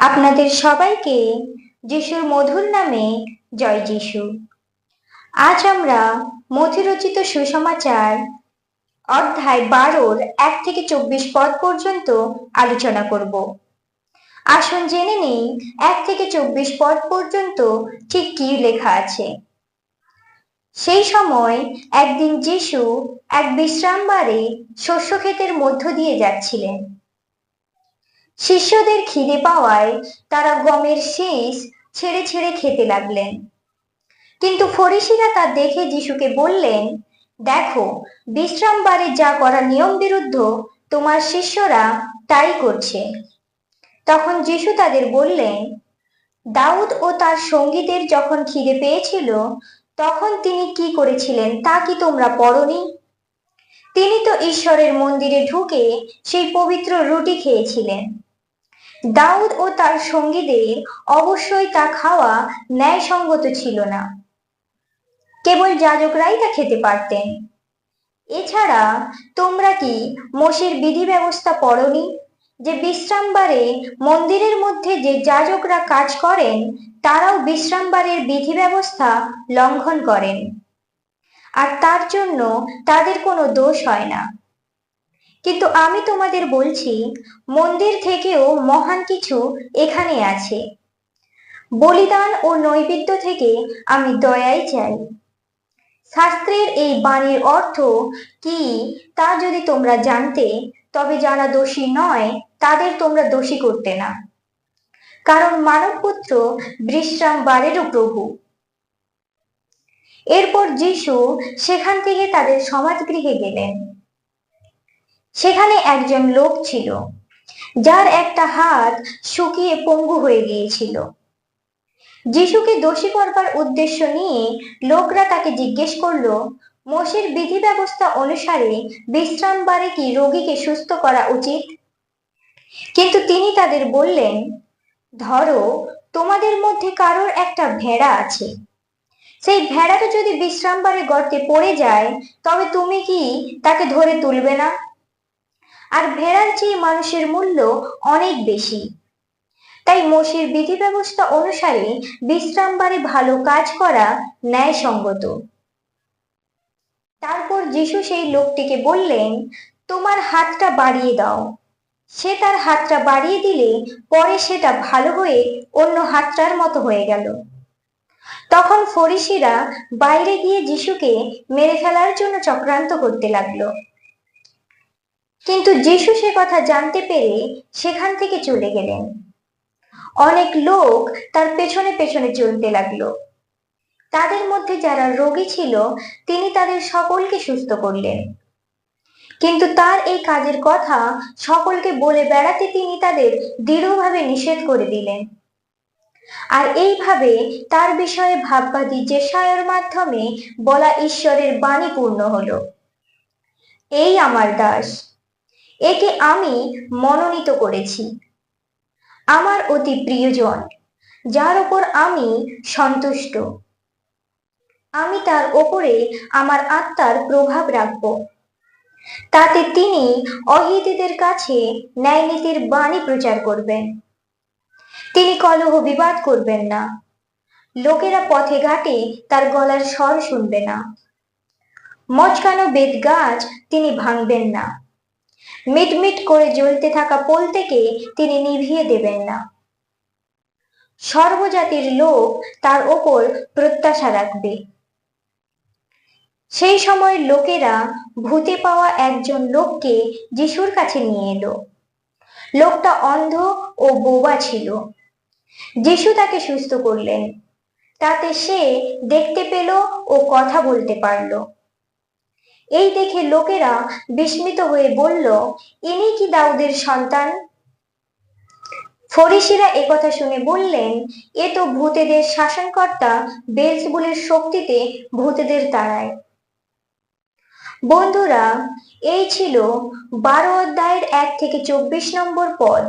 আপনাদের সবাইকে যিশুর মধুর নামে জয় যিশু। আজ আমরা মথিরচিত সুসমাচার অধ্যায় বারোর এক থেকে চব্বিশ পদ পর্যন্ত আলোচনা করব। আসুন জেনে নিই, এক থেকে চব্বিশ পদ পর্যন্ত ঠিক কি লেখা আছে। সেই সময় একদিন যিশু এক বিশ্রামবারে শস্য ক্ষেতের মধ্য দিয়ে যাচ্ছিলেন। শিষ্যদের খিদে পাওয়ায় তারা গমের শীষ ছেড়ে ছেড়ে খেতে লাগলেন। কিন্তু ফরিসিরা তা দেখে যিশুকে বললেন, দেখো বিশ্রামবারে যা করা নিয়ম বিরুদ্ধ, তোমার শিষ্যরা তাই করছে। তখন যিশু তাদের বললেন, দাউদ ও তার সঙ্গীদের যখন খিদে পেয়েছিল, তখন তিনি কি করেছিলেন তা কি তোমরা পড়নি? তিনি তো ঈশ্বরের মন্দিরে ঢুকে সেই পবিত্র রুটি খেয়েছিলেন। দাউদ ও তার সঙ্গীদের অবশ্যই তা খাওয়া ন্যায়সঙ্গত ছিল না। কেবল যাজকরাই তা খেতে পারতেন। এছাড়া তোমরা কি মোষের বিধি ব্যবস্থা পড়নি যে বিশ্রামবারে মন্দিরের মধ্যে যে যাজকরা কাজ করেন, তারাও বিশ্রামবারের বিধি ব্যবস্থা লঙ্ঘন করেন? আর তার জন্য তাদের কোনো দোষ হয় না। কিন্তু আমি তোমাদের বলছি, মন্দির থেকেও মহান কিছু এখানে আছে। বলিদান ও নৈবেদ্য থেকে আমি দয়াই চাই। শাস্ত্রের এই বাণীর অর্থ কি তা যদি তোমরা জানতে, তবে যারা দোষী নয়, তাদের তোমরা দোষী করতে না। কারণ মানবপুত্র বিশ্রাম বারেরও প্রভু। এরপর যিশু সেখান থেকে তাদের সমাজগৃহে গেলেন। সেখানে একজন লোক ছিল, যার একটা হাত শুকিয়ে পঙ্গু হয়ে গিয়েছিল। যিশুকে দোষী করবার উদ্দেশ্য নিয়ে লোকরা তাকে জিজ্ঞেস করল মোষের বিধি ব্যবস্থা অনুসারে বিশ্রামবারে কি রোগীকে সুস্থ করা উচিত? কিন্তু তিনি তাদের বললেন, ধরো, তোমাদের মধ্যে কারোর একটা ভেড়া আছে। সেই ভেড়াটা যদি বিশ্রামবারে গর্তে পড়ে যায়, তবে তুমি কি তাকে ধরে তুলবে না? আর ভেড়ার চেয়ে মানুষের মূল্য অনেক বেশি। তাই মোশের বিধি ব্যবস্থা অনুসারে বিশ্রামবারে ভালো কাজ করা ন্যায়সঙ্গত। তারপর যিশু সেই লোকটিকে বললেন, তোমার হাতটা বাড়িয়ে দাও। সে তার হাতটা বাড়িয়ে দিলে পরে সেটা ভালো হয়ে অন্য হাতটার মতো হয়ে গেল। তখন ফরিসিরা বাইরে গিয়ে যিশুকে মেরে ফেলার জন্য চক্রান্ত করতে লাগল। কিন্তু যিশু সে কথা জানতে পেরে সেখান থেকে চলে গেলেন। অনেক লোক তার পেছনে পেছনে চলতে লাগল। তাদের মধ্যে যারা রোগী ছিল, তিনি তাদের সকলকে সুস্থ করলেন। কিন্তু তার এই কাজের কথা সকলকে বলে বেড়াতে তিনি তাদের দৃঢ়ভাবে নিষেধ করে দিলেন। আর এইভাবে তার বিষয়ে ভাববাদী জেসায়ের মাধ্যমে বলা ঈশ্বরের বাণী পূর্ণ হলো। এই আমার দাস একে আমি মনোনীত করেছি। আমার অতি প্রিয়জন, যার ওপর আমি সন্তুষ্ট। আমি তার ওপরে আমার আত্মার প্রভাব রাখব। তাতে তিনি অহিতিদের কাছে ন্যায়নীতির বাণী প্রচার করবেন। তিনি কলহ বিবাদ করবেন না। লোকেরা পথে ঘাটে তার গলার স্বর শুনবে না। মচকানো বেদ গাছ তিনি ভাঙবেন না। মিটমিট করে জ্বলতে থাকা পোল থেকে তিনি নিভিয়ে দেবেন না। সর্বজাতির লোক তার ওপর প্রত্যাশা রাখবে। সেই সময় লোকেরা ভূতে পাওয়া একজন লোককে যিশুর কাছে নিয়ে এলো। লোকটা অন্ধ ও বোবা ছিল। যিশু তাকে সুস্থ করলেন। তাতে সে দেখতে পেল ও কথা বলতে পারল। এই দেখে লোকেরা বিস্মিত হয়ে বলল, ইনি কি দাউদের সন্তান? ফরিসিরা একথা শুনে বললেন, এ তো ভূতেদের শাসনকর্তা বেলজবুলের শক্তিতে ভূতেদের তাড়ায় বন্ধুরা, এই ছিল বারো অধ্যায়ের এক থেকে চব্বিশ নম্বর পদ।